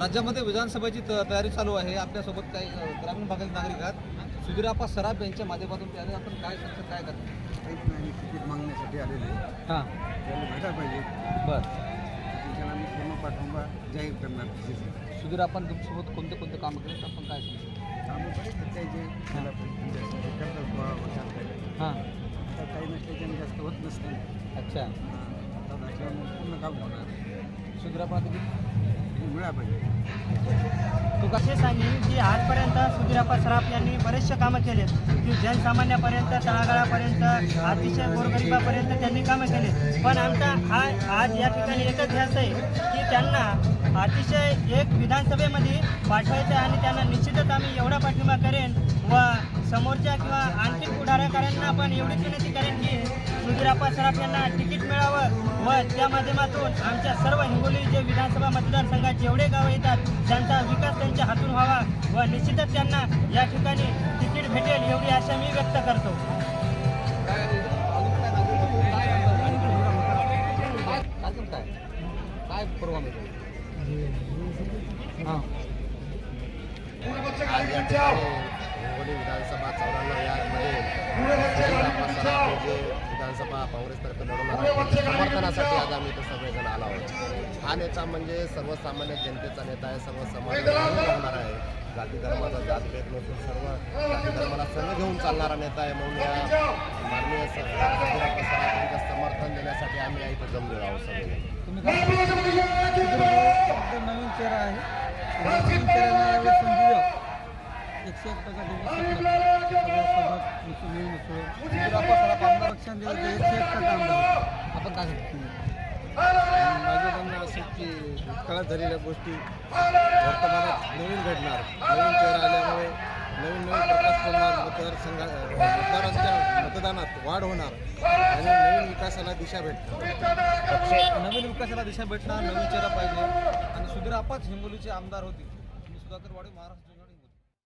राज्यामध्ये विधानसभेची त- तयारी चालू आहे. आपल्यासोबत काही ग्रामीण भागातील नागरिक आहेत. सुधीराप्पा सराफ यांच्या माध्यमातून तयारी आपण काय सांगतो काय करतो? काहीच नाही तिकीट मागण्यासाठी आलेले. हां. त्याला भेटा पाहिजे. बरं. त्याच्याला आम्ही पूर्ण पाठिंबा जाहीर करणार त्याच्यासाठी. सुधीराप्पा तुमच्यासोबत कोणते कोणते कामं केले आपण काय सांगतो कामं बरेच त्याचे. हां. आता काही नसल्याच्याने जास्त होत नसते अच्छा. आता पूर्ण काम होणार. सुधीराप्पा उघडा पाहिजे. तू कसे सांगेन की आजपर्यंत सुधीराप्पा सराफ यांनी बरेचसे कामं केले की जनसामान्यापर्यंत तळागाळापर्यंत अतिशय गोरगरिबापर्यंत त्यांनी कामं केले पण आमचा हा आज या ठिकाणी एकच ध्यास आहे की त्यांना अतिशय एक विधानसभेमध्ये पाठवायचं आहे आणि त्यांना निश्चितच आम्ही एवढा पाठिंबा करेन व समोरच्या किंवा आणखी पुढाऱ्याकारांना पण एवढीच विनंती करेन की सुधीराप्पा सराफ यांना तिकीट मिळावं व त्या माध्यमातून आमच्या सर्व हिंगोली जे विधानसभा मतदारसंघात जेवढे गावं येतात त्यांचा विकास त्यांच्या हातून व्हावा व निश्चितच त्यांना या ठिकाणी तिकीट भेटेल एवढी आशा मी व्यक्त करतो. काय काय? प्रोग्राम हां आज या ठिकाणी हिंगोली विधानसभा चौऱ्याण्णव यामध्ये विधानसभा काँग्रेसतर्फे लढवणार समर्थनासाठी आज आम्ही इथे सगळेजण आलो आहोत. हा नेता म्हणजे सर्वसामान्य जनतेचा नेता आहे सर्व होणार आहे. जाती धर्माचा जातभेद नसून सर्व जाती धर्माला संघ घेऊन चालणारा नेता आहे म्हणून या माननीय स- सुधीरप्पा सराफ यांचं समर्थन देण्यासाठी आम्ही या इथे जमलेलो आहोत सगळे. नवीन चेहरा आहे नवीन चेहऱ्याने एवढं संधी द्यावं. एकशे एक टक्का दिलं आपण काय माझं म्हणणं असं की भूतकाळात झालेल्या गोष्टी वर्तमानात नवीन घडणार नवीन चेहरा आल्यामुळे नवीन नवीन प्रकाश पडणार मतदारसंघा मतदारांच्या मतदानात वाढ होणार आणि नवीन विकासाला दिशा भेटणार नवीन विकासाला दिशा भेटणार नवीन चेहरा पाहिजे. आणि सुधीर आपाच हिंगोलीचे आमदार होते. मी सुधाकर वाडे महाराष्ट्र